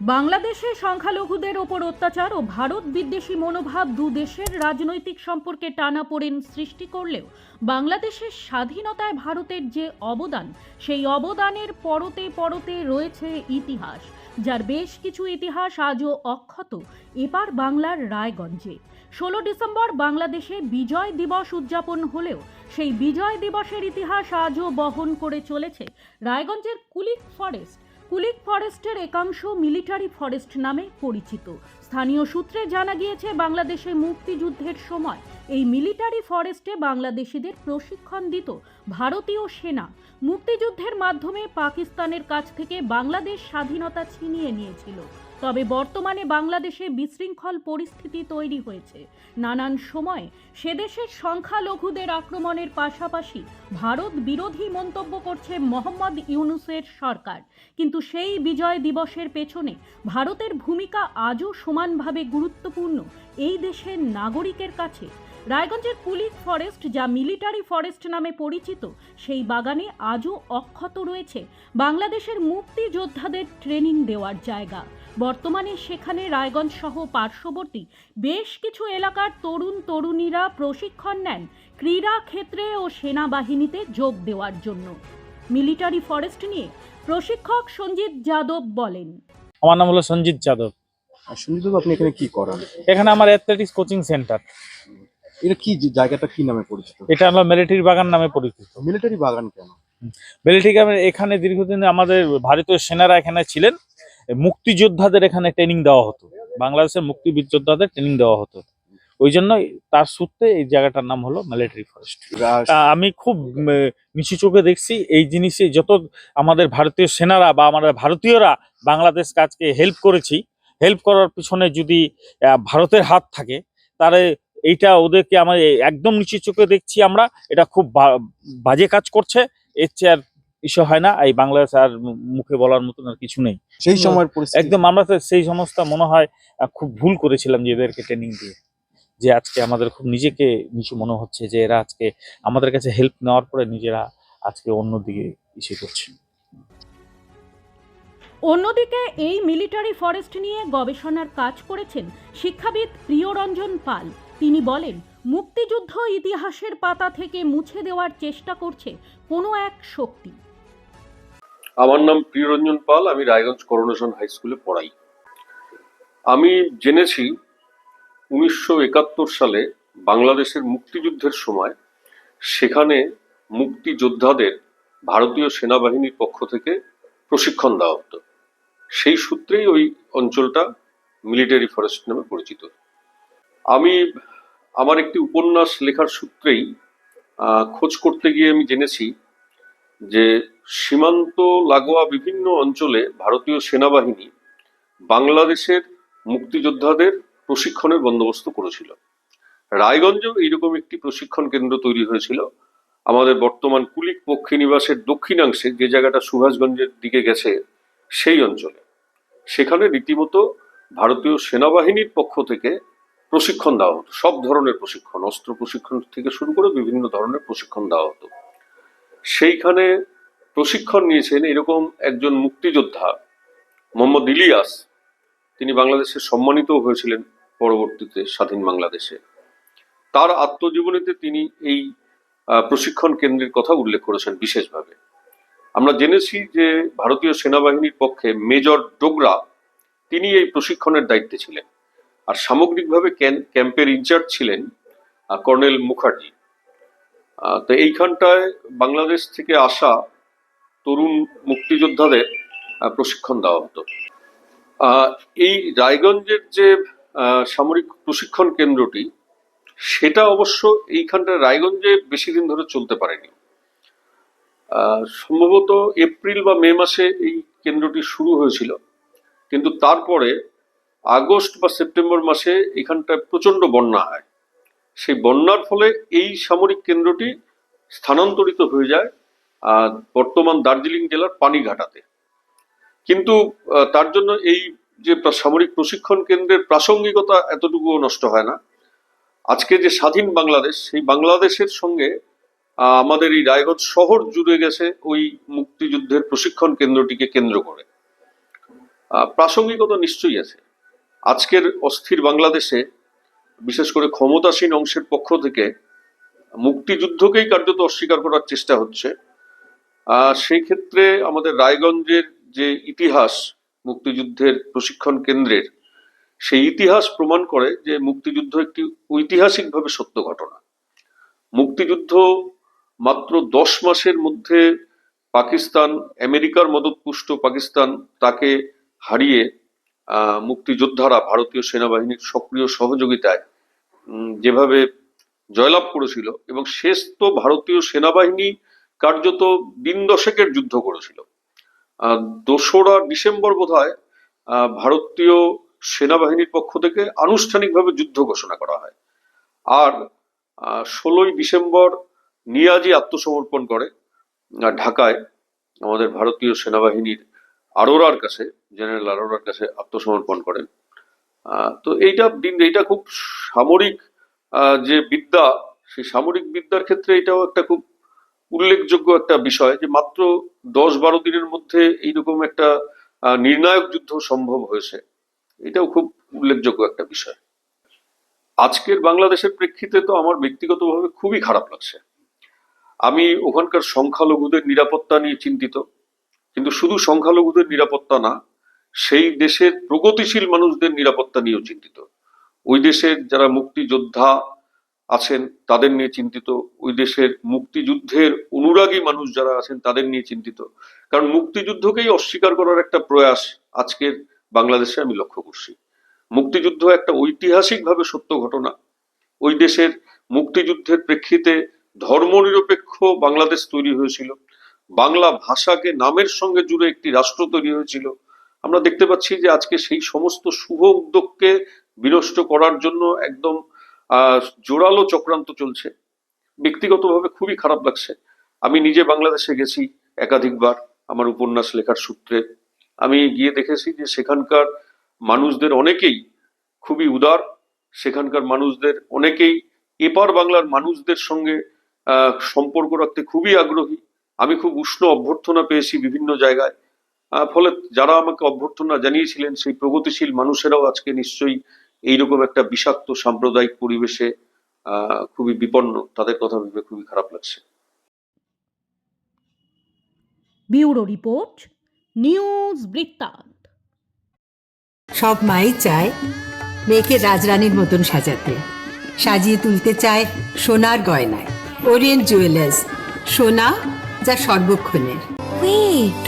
বাংলাদেশে সংখ্যালঘুদের ওপর অত্যাচার ও ভারত বিদ্বেষী মনোভাব দু দেশের রাজনৈতিক সম্পর্কে টানাপোড়েন সৃষ্টি করলেও বাংলাদেশের স্বাধীনতায় ভারতের যে অবদান, সেই অবদানের পরতে পরতে রয়েছে ইতিহাস, যার বেশ কিছু ইতিহাস আজও অক্ষত এপার বাংলার রায়গঞ্জে। ষোলো ডিসেম্বর বাংলাদেশে বিজয় দিবস উদযাপন হলেও সেই বিজয় দিবসের ইতিহাস আজও বহন করে চলেছে রায়গঞ্জের কুলিক ফরেস্ট কুলিক ফরেস্টের একাংশ মিলিটারি ফরেস্ট নামে পরিচিত। স্থানীয় সূত্রে জানা গিয়েছে, বাংলাদেশে মুক্তিযুদ্ধের সময় এই মিলিটারি ফরেস্টে বাংলাদেশিদের প্রশিক্ষণ দিত ভারতীয় সেনা। মুক্তিযুদ্ধের মাধ্যমে পাকিস্তানের কাছ থেকে বাংলাদেশ স্বাধীনতা ছিনিয়ে নিয়েছিল। তবে বর্তমানে বাংলাদেশে বিশৃঙ্খল পরিস্থিতি তৈরি হয়েছে। নানান সময়ে সেদেশের সংখ্যালঘুদের আক্রমণের পাশাপাশি ভারত বিরোধী মন্তব্য করছে মোহাম্মদ ইউনুসের সরকার। কিন্তু সেই বিজয় দিবসের পেছনে ভারতের ভূমিকা আজও সমানভাবে গুরুত্বপূর্ণ এই দেশের নাগরিকের কাছে। রায়গঞ্জের কুলিক ফরেস্ট যা মিলিটারি ফরেস্ট নামে পরিচিত, সেই বাগানে আজও অক্ষত রয়েছে বাংলাদেশের মুক্তিযোদ্ধাদের ট্রেনিং দেওয়ার জায়গা। বর্তমানে সেখানে রায়গঞ্জ সহ পার্শ্ববর্তী বেশ কিছু এলাকার তরুণ তরুণীরা প্রশিক্ষণ নেন ক্রীড়া ক্ষেত্রে ও সেনাবাহিনীতে যোগ দেওয়ার জন্য। মিলিটারি ফরেস্ট নিয়ে প্রশিক্ষক সঞ্জিত যাদব বলেন। আমার নাম হলো সঞ্জিত যাদব। আর সঞ্জিত বাবু, আপনি এখানে কি করেন? এখানে আমার অ্যাথলেটিক্স কোচিং সেন্টার। এটা কি জায়গাটা কি নামে পরিচিত? এটা আমরা মিলিটারি বাগান নামে পরিচিত। মিলিটারি বাগান কেন? মিলিটারি এখানে দীর্ঘদিন আমাদের ভারতীয় সেনারা এখানে ছিলেন। মুক্তিযোদ্ধাদের এখানে ট্রেনিং দেওয়া হতো। বাংলাদেশের মুক্তিযোদ্ধাদের ট্রেনিং দেওয়া হতো। ওই জন্য তার সূত্রে এই জায়গাটার নাম হলো মিলিটারি ফরেস্ট আমি খুব নিচু চোখে দেখছি এই জিনিসে যত আমাদের ভারতীয় সেনারা বা আমাদের ভারতীয়রা বাংলাদেশ কাজকে হেল্প করেছি হেল্প করার পিছনে যদি ভারতের হাত থাকে তাহলে এইটা ওদেরকে আমার একদম নিচু চোখে দেখছি আমরা। এটা খুব বাজে কাজ করছে। এর চেয়ে আর ইস্যু হয় না এই বাংলাদেশ আর মুখে বলার মতন আর কিছু নেই। সেই সময়ের একদম আমরা তো সেই সমস্ত মনে হয় খুব ভুল করেছিলাম যে এদেরকে ট্রেনিং দিয়ে। যে আজকে আমাদের খুব নিজেকে নিচু মনে হচ্ছে যে এরা আজকে আমাদের কাছে হেল্প নেওয়ার পরে নিজেরা আজকে অন্যদিকে ইসে করছে অন্যদিকে এই মিলিটারি ফরেস্ট নিয়ে গবেষণার কাজ করেছেন শিক্ষাবিদ প্রিয়রঞ্জন পাল। তিনি বলেন মুক্তিযুদ্ধ ইতিহাসের পাতা থেকে মুছে দেওয়ার চেষ্টা করছে কোনো এক শক্তি। আমার নাম প্রিয়রঞ্জন পাল, আমি রায়গঞ্জ করোনেশন হাই স্কুলে পড়াই। আমি জেনেছি উনিশশো একাত্তর সালে বাংলাদেশের মুক্তিযুদ্ধের সময় সেখানে মুক্তিযোদ্ধাদের ভারতীয় সেনাবাহিনীর পক্ষ থেকে প্রশিক্ষণ দেওয়া হতো। সেই সূত্রেই ওই অঞ্চলটা মিলিটারি ফরেস্ট নামে পরিচিত। আমি আমার একটি উপন্যাস লেখার সূত্রেই খোঁজ করতে গিয়ে আমি জেনেছি যে সীমান্ত, লাগোয়া বিভিন্ন অঞ্চলে ভারতীয় সেনাবাহিনী বাংলাদেশের মুক্তিযোদ্ধাদের প্রশিক্ষণের বন্দোবস্ত করেছিল। রায়গঞ্জেও এইরকম একটি প্রশিক্ষণ কেন্দ্র তৈরি হয়েছিল। আমাদের বর্তমান কুলিক পক্ষী নিবাসের দক্ষিণাংশে যে জায়গাটা সুভাষগঞ্জের দিকে গেছে, সেই অঞ্চলে। সেখানে রীতিমতো ভারতীয় সেনাবাহিনীর পক্ষ থেকে প্রশিক্ষণ দেওয়া হতো। সব ধরনের প্রশিক্ষণ, অস্ত্র প্রশিক্ষণ থেকে শুরু করে বিভিন্ন ধরনের প্রশিক্ষণ দেওয়া হতো। সেইখানে প্রশিক্ষণ নিয়েছেন এরকম একজন মুক্তিযোদ্ধা, মোহাম্মদ ইলিয়াস। তিনি বাংলাদেশে সম্মানিত হয়েছিলেন পরবর্তীতে স্বাধীন বাংলাদেশে। তার আত্মজীবনীতে তিনি এই প্রশিক্ষণ কেন্দ্রের কথা উল্লেখ করেছেন বিশেষভাবে। আমরা জেনেছি যে ভারতীয় সেনাবাহিনীর পক্ষে মেজর ডোগরা তিনি এই প্রশিক্ষণের দায়িত্বে ছিলেন। আর সামগ্রিকভাবে ক্যাম্পের ইনচার্জ ছিলেন কর্নেল মুখার্জি। তো এইখানটায় বাংলাদেশ থেকে আসা তরুণ মুক্তিযোদ্ধাদের প্রশিক্ষণ দেওয়া হতো। এই রায়গঞ্জের যে সামরিক প্রশিক্ষণ কেন্দ্রটি, সেটা অবশ্য এইখানটায় রায়গঞ্জে বেশি দিন ধরে চলতে পারেনি। সম্ভবত এপ্রিল বা মে মাসে এই কেন্দ্রটি শুরু হয়েছিল। কিন্তু তারপরে আগস্ট বা সেপ্টেম্বর মাসে এখানটায় প্রচণ্ড বন্যা হয়। সেই বন্যার ফলে এই সামরিক কেন্দ্রটি স্থানান্তরিত হয়ে যায় বর্তমান দার্জিলিং জেলার পানিঘাটাতে। কিন্তু তার জন্য এই যে সামরিক প্রশিক্ষণ কেন্দ্রের প্রাসঙ্গিকতা এতটুকুও নষ্ট হয় না। আজকে যে স্বাধীন বাংলাদেশ, সেই বাংলাদেশের সঙ্গে আমাদের এই রায়গঞ্জ শহর জুড়ে গেছে ওই মুক্তিযুদ্ধের প্রশিক্ষণ কেন্দ্রটিকে কেন্দ্র করে। প্রাসঙ্গিকতা নিশ্চয়ই আছে। আজকের অস্থির বাংলাদেশে, বিশেষ করে ক্ষমতাসীন অংশের পক্ষ থেকে, মুক্তিযুদ্ধকেই কার্যত অস্বীকার করার চেষ্টা হচ্ছে। সেই ক্ষেত্রে আমাদের রায়গঞ্জের যে ইতিহাস মুক্তিযুদ্ধের প্রশিক্ষণ কেন্দ্রের, সেই ইতিহাস প্রমাণ করে যে মুক্তিযুদ্ধ একটি ঐতিহাসিকভাবে সত্য ঘটনা। মুক্তিযুদ্ধ মাত্র দশ মাসের মধ্যে পাকিস্তান, আমেরিকার মদতপুষ্ট পাকিস্তান তাকে হারিয়ে মুক্তিযোদ্ধারা ভারতীয় সেনাবাহিনীর সক্রিয় সহযোগিতায় যেভাবে জয়লাভ করেছিল এবং শেষ তো ভারতীয় সেনাবাহিনী কার্যত দিন দশেকের যুদ্ধ করেছিল। দোসরা ডিসেম্বর বোধ ভারতীয় সেনাবাহিনীর পক্ষ থেকে আনুষ্ঠানিকভাবে যুদ্ধ ঘোষণা করা হয়। আর ষোলোই ডিসেম্বর নিয়াজি আত্মসমর্পণ করে ঢাকায় আমাদের ভারতীয় সেনাবাহিনীর আরোরার কাছে, জেনারেল আরোরার কাছে আত্মসমর্পণ করেন। তো এইটা দিন, এইটা খুব সামরিক যে বিদ্যা, সেই সামরিক বিদ্যার ক্ষেত্রে এটাও একটা খুব উল্লেখযোগ্য একটা বিষয় যে মাত্র দশ বারো দিনের মধ্যে এইরকম একটা নির্ণায়ক যুদ্ধ সম্ভব হয়েছে। এটাও খুব উল্লেখযোগ্য একটা বিষয়। আজকের বাংলাদেশের প্রেক্ষিতে তো আমার ব্যক্তিগতভাবে খুবই খারাপ লাগছে। আমি ওখানকার সংখ্যালঘুদের নিরাপত্তা নিয়ে চিন্তিত, কিন্তু শুধু সংখ্যালঘুদের নিরাপত্তা না, সেই দেশের প্রগতিশীল মানুষদের নিরাপত্তা নিয়েও চিন্তিত। ওই দেশের যারা মুক্তিযোদ্ধা আছেন, তাদের নিয়ে চিন্তিত। ওই দেশের মুক্তিযুদ্ধের অনুরাগী মানুষ যারা আছেন, তাদের নিয়ে চিন্তিত। কারণ মুক্তিযুদ্ধকেই অস্বীকার করার একটা প্রয়াস আজকের বাংলাদেশে আমি লক্ষ্য করছি। মুক্তিযুদ্ধ একটা ঐতিহাসিকভাবে সত্য ঘটনা। ওই দেশের মুক্তিযুদ্ধের প্রেক্ষিতে ধর্মনিরপেক্ষ বাংলাদেশ তৈরি হয়েছিল। বাংলা ভাষাকে নামের সঙ্গে জুড়ে একটি রাষ্ট্র তৈরি হয়েছিল। আমরা দেখতে পাচ্ছি যে আজকে সেই সমস্ত শুভ উদ্যোগকে বিনষ্ট করার জন্য একদম জোরালো চক্রান্ত চলছে। ব্যক্তিগতভাবে খুবই খারাপ লাগছে। আমি নিজে বাংলাদেশে গেছি একাধিকবার আমার উপন্যাস লেখার সূত্রে। আমি গিয়ে দেখেছি যে সেখানকার মানুষদের অনেকেই খুবই উদার, সেখানকার মানুষদের অনেকেই এপার বাংলার মানুষদের সঙ্গে সম্পর্ক রাখতে খুবই আগ্রহী। আমি খুব উষ্ণ অভ্যর্থনা পেয়েছি বিভিন্ন জায়গায়। ফলে যারা আমাকে অভ্যর্থনা জানিয়েছিলেন, সেই প্রগতিশীল মানুষেরাও আজকে নিশ্চয়ই এইরকম একটা বিষাক্ত সাম্প্রদায়িক পরিবেশে আহ, খুবই বিপন্ন। তাদের কথা ভেবে খুবই খারাপ লাগছে। ব্যুরো রিপোর্ট নিউজ বৃত্তান্ত। সব মাই চায় মেয়েকে রাজরানীর মতন সাজাতে। সাজিয়ে তুলতে চায় সোনার গয়নায়। ওরিয়েন্ট জুয়েলার্স সোনা যা সর্বক্ষণের। Wait.